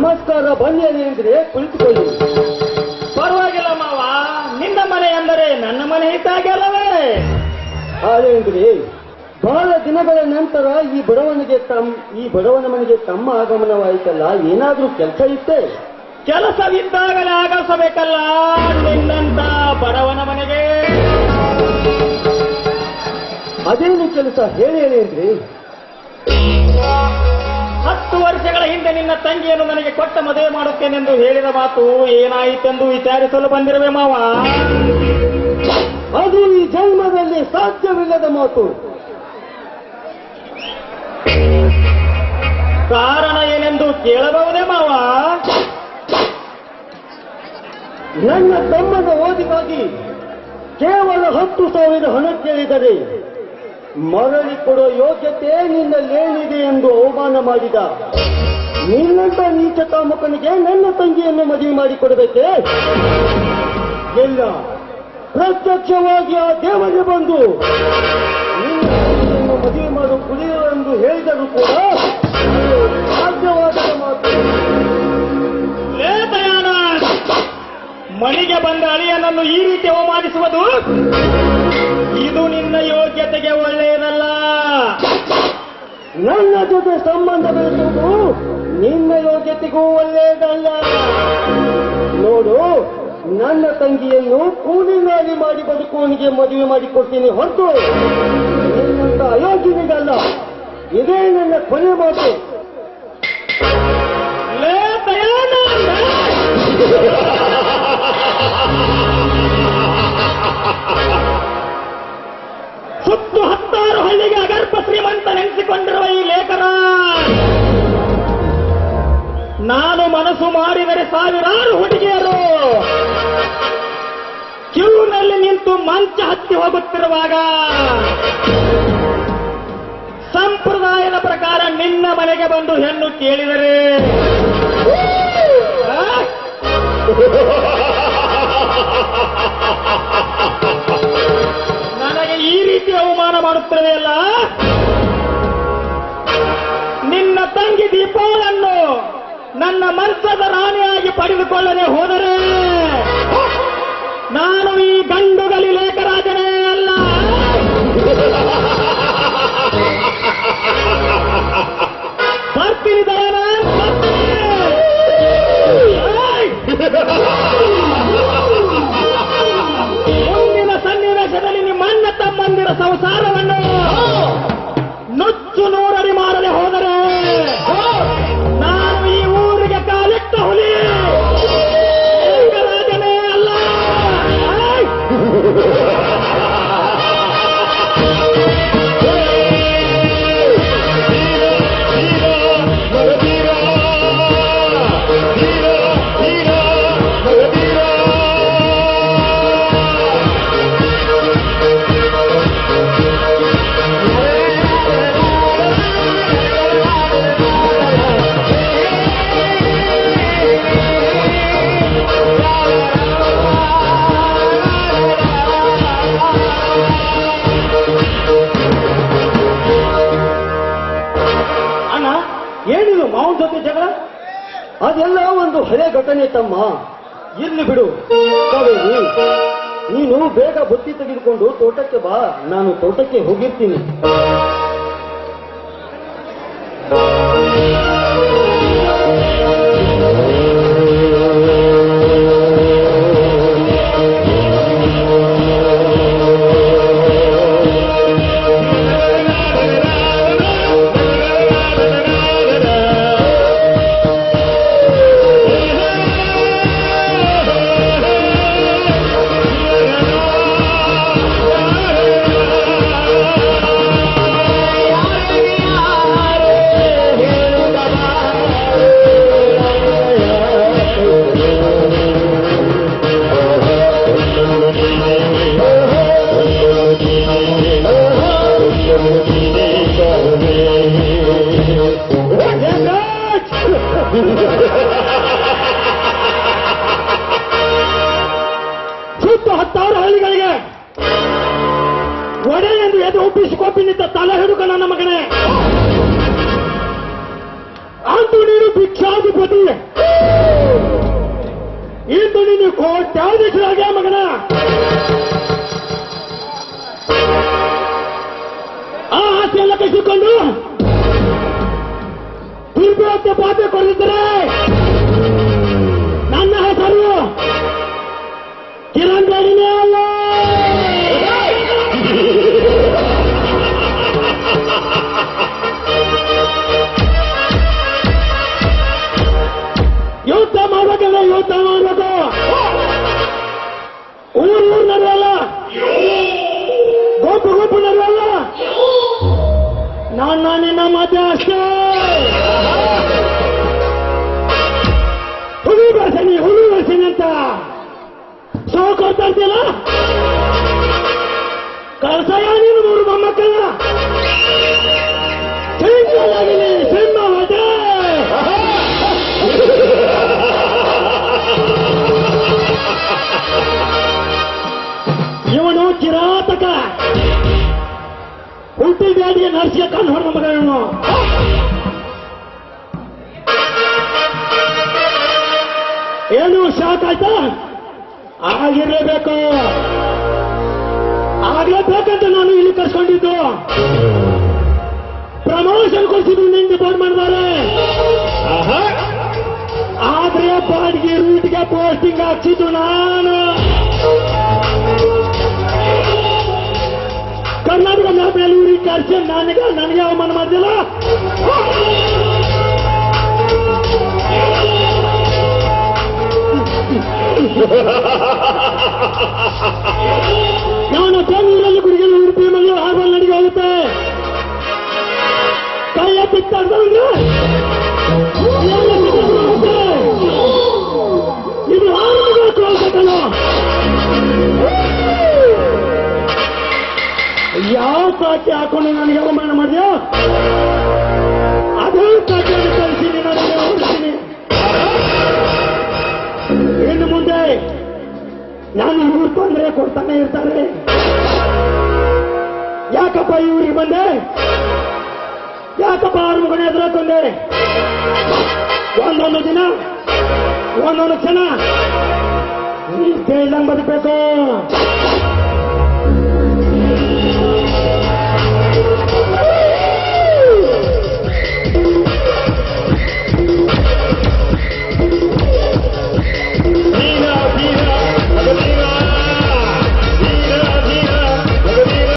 ನಮಸ್ಕಾರ ಬನ್ನಿ ಅಂದ್ರೆ ಕುಳಿತುಕೊಳ್ಳಿ. ಪರವಾಗಿಲ್ಲ ಮಾವ. ನಿನ್ನ ಮನೆ ಅಂದರೆ ನನ್ನ ಮನೆ ಇದ್ದಾಗಲ್ಲವೇ ಅದೇಂದ್ರಿ ಬಹಳ ದಿನಗಳ ನಂತರ ಈ ಬಡವನಿಗೆ ತಮ್ಮ ಈ ಬಡವನ ಮನೆಗೆ ತಮ್ಮ ಆಗಮನವಾಯಿತಲ್ಲ ಏನಾದ್ರೂ ಕೆಲಸ ಇತ್ತೇ? ಕೆಲಸವಿದ್ದಾಗಲೇ ಆಗಸಬೇಕಲ್ಲ ನಿನ್ನಂತ ಬಡವನ ಮನೆಗೆ? ಅದೇನು ಕೆಲಸ ಹೇಳಿ ಹೇಳೇನ್ರಿ ಹತ್ತು ವರ್ಷಗಳ ಹಿಂದೆ ನಿನ್ನ ತಂಗಿಯನ್ನು ನನಗೆ ಕೊಟ್ಟ ಮದುವೆ ಮಾಡುತ್ತೇನೆಂದು ಹೇಳಿದ ಮಾತು ಏನಾಯಿತೆಂದು ವಿಚಾರಿಸಲು ಬಂದಿರುವೆ ಮಾವ. ಅದು ಈ ಜನ್ಮದಲ್ಲಿ ಸಾಧ್ಯವಿಲ್ಲದ ಮಾತು. ಕಾರಣ ಏನೆಂದು ಕೇಳಬಹುದೇ ಮಾವ? ನನ್ನ ತಮ್ಮನ ಓದಿಗಾಗಿ ಕೇವಲ ಹತ್ತು ಸಾವಿರ ಹಣ ಕೇಳಿದರೆ ಮರಳಿ ಕೊಡೋ ಯೋಗ್ಯತೆ ನಿನ್ನಲ್ಲೇನಿದೆ ಎಂದು ಅವಮಾನ ಮಾಡಿದ. ನಿನ್ನಂತ ನೀಚ ಕಾಮಕನಿಗೆ ನನ್ನ ತಂಗಿಯನ್ನು ಮದುವೆ ಮಾಡಿಕೊಡಬೇಕೆ? ಇಲ್ಲ ಪ್ರತ್ಯಕ್ಷವಾಗಿ ಆ ದೇವರಿಗೆ ಬಂದು, ನಿನ್ನ ಮದುವೆ ಮಾಡು ಕುಡಿಯೋ ಎಂದು ಹೇಳಿದರೂ ಕೂಡ ಸಾಧ್ಯವಾದ ಮಾತು ಮನೆಗೆ ಬಂದ ಅಳಿಯನನ್ನು ಈ ರೀತಿ ಅವಮಾನಿಸುವುದು? ಇದು ನಿನ್ನ ಯೋಗ್ಯತೆಗೆ ಒಳ್ಳೆಯದಲ್ಲ ನನ್ನ ಜೊತೆ ಸಂಬಂಧ ಬೆಳೆಸುವುದು ನಿನ್ನ ಯೋಗ್ಯತೆಗೂ ಒಳ್ಳೆಯದಲ್ಲ. ನೋಡು, ನನ್ನ ತಂಗಿಯನ್ನು ಕೂಲಿನಾಗಿ ಮಾಡಿ ಬದುಕುವನಿಗೆ ಮದುವೆ ಮಾಡಿಕೊಡ್ತೀನಿ ಹೊರತು ನಿನ್ನಂತ ಅಯೋಗ್ಯನಿಗಲ್ಲ. ಇದೇ ನನ್ನ ಕೊನೆ ಮಾತು. ಮಾಡಿದರೆ ಸಾವಿರಾರು ಹುಡುಗಿಯರು. ಕ್ಯೂನಲ್ಲಿ ನಿಂತು ಮಂಚ ಹತ್ತಿ ಹೋಗುತ್ತಿರುವಾಗ ಸಂಪ್ರದಾಯದ ಪ್ರಕಾರ ನಿನ್ನ ಮನೆಗೆ ಬಂದು ಹೆಣ್ಣು ಕೇಳಿದರೆ ಮುಂದಿನ ಸನ್ನಿವೇಶದಲ್ಲಿ ನಿಮ್ಮ ಅಣ್ಣ ತಮ್ಮಂದಿರ ಸಂಸಾರವನ್ನು ಅಣ್ಣ ಏನಿದು ಮಾವನ ಜೊತೆ ಜಗಳ? ಅದೆಲ್ಲ ಒಂದು ಹಳೆ ಘಟನೆ ತಮ್ಮ. ಇರ್ಲಿ ಬಿಡು. ಕಾವೇರಿ ನೀನು ಬೇಗ ಬುತ್ತಿ ತೆಗೆದುಕೊಂಡು ತೋಟಕ್ಕೆ ಬಾ. ನಾನು ತೋಟಕ್ಕೆ ಹೋಗಿರ್ತೀನಿ. ಒಡೆ ಎಂದು ಎದು ಒಪ್ಪಿಸಿಕೊಪ್ಪಿನಿದ್ದ ತಲೆ ಹಿಡುಕ ನನ್ನ ಮಗನೇ ಅಂದು ನೀನು ಭಿಕ್ಷಾಧಿಪತಿ. ಇಂದು ನೀನು ಕೋಟ್ಯಾಧೀಶರಾಗ್ಯ ಮಗನ. ಆ ಆಸೆಯೆಲ್ಲ ಕಸಿಕೊಂಡು ದುರ್ಬಳಕ್ಕೆ ಪಾತ್ರೆ ಕೊಡಿದ್ದರೆ ನನ್ನ ಹೆಸರು ಕಿರಣ್ ಬೇಡಿನೇ ಊರ್ ನಡೆಯಲ್ಲ ಗುಂಪು ಗುಂಪು ನಡೆಯಲ್ಲ ನಾನು ನಿನ್ನ ಮಾತೆ ಅಷ್ಟೇ. ಹುಲಿ ಬರ್ಸನಿ ಹುಲಿ ಬರ್ಸನಿ ಅಂತ. ಸಾವು ಕೊಡ್ತಾ ಕಳ್ಸಯ ಕಿರಾತಕ ಉಲ್ಟಿ ಬ್ಯಾಡಿಗೆ ನರ್ಸಿಗೆ ಕಣ್ಣು ಹೊಡೆದ ಮಗ ಇವನು. ಏನು ಶಾಕ್ ಆಯ್ತಾ? ಆಗಿರ್ಲೇಬೇಕು. ಆಗ್ಲೇಬೇಕಂತ ನಾನು ಇಲ್ಲಿ ಕರ್ಸ್ಕೊಂಡಿದ್ದು. ಪ್ರಮೋಷನ್ ಕೊಡಿಸಿದ್ರು ನಿಂಗೆ ಬೋರ್ಡ್ ಮಾಡಿದ್ದಾರೆ ಆದ್ರೆ ಬಾಡಿಗೆ ರೂಟ್ಗೆ ಪೋಸ್ಟಿಂಗ್ ಹಾಕ್ಸಿದ್ದು ನಾನು. gol, ಯಾವ ಸಾಕ್ಷಿ ಹಾಕೊಂಡು ನನಗೆ ಅವಮಾನ ಮಾಡಿದ್ಯೋ ಅದೇ ಸಾಕ್ಷಿಯನ್ನು ಕಳಿಸಿ ನನಗೆ ಹೊರಡ್ತೀನಿ ಇನ್ನು ಮುಂದೆ ನಾನು ಇವ್ರು ತೊಂದರೆ ಕೊಡ್ತಾನೆ ಇರ್ತಾರೆ ಯಾಕಪ್ಪ ಇವ್ರಿಗೆ ಬಂದೆ? ಯಾಕಪ್ಪ ಅವ್ರ ಮಗನ ಎದುರ ತಂದೆ ಒಂದೊಂದು ದಿನ, ಒಂದೊಂದು ಕ್ಷಣ. ನೀ ಇಲ್ಲಂಗ್ ಬದುಕಬೇಕು.